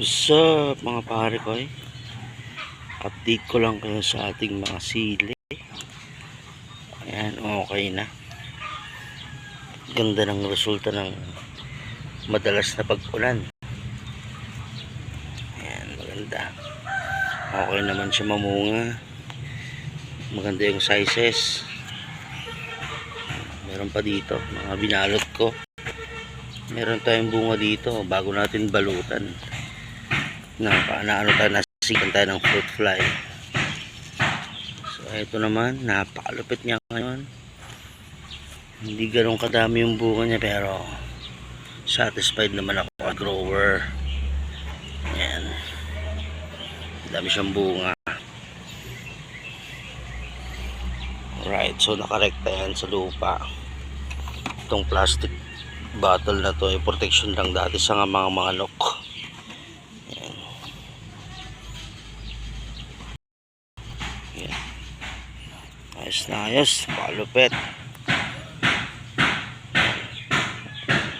What's up mga pare ko eh? Update ko lang kayo sa ating mga sili. Ayan, okay na. Ganda ng resulta ng madalas na pag-ulan. Ayan, maganda. Okay naman siya mamunga. Maganda yung sizes. Meron pa dito, mga binalot ko. Meron tayong bunga dito bago natin balutan na paano tayo nasikan tayo ng fruit fly. So ito naman napakalupit niya ngayon. Hindi ganun kadami yung bunga niya pero satisfied naman ako as grower. Yan dami siyang bunga. Right so nakarekta yan sa lupa. Itong plastic bottle na to ay protection lang dati sa mga manok Yan. Ayos na ayos. Palupit.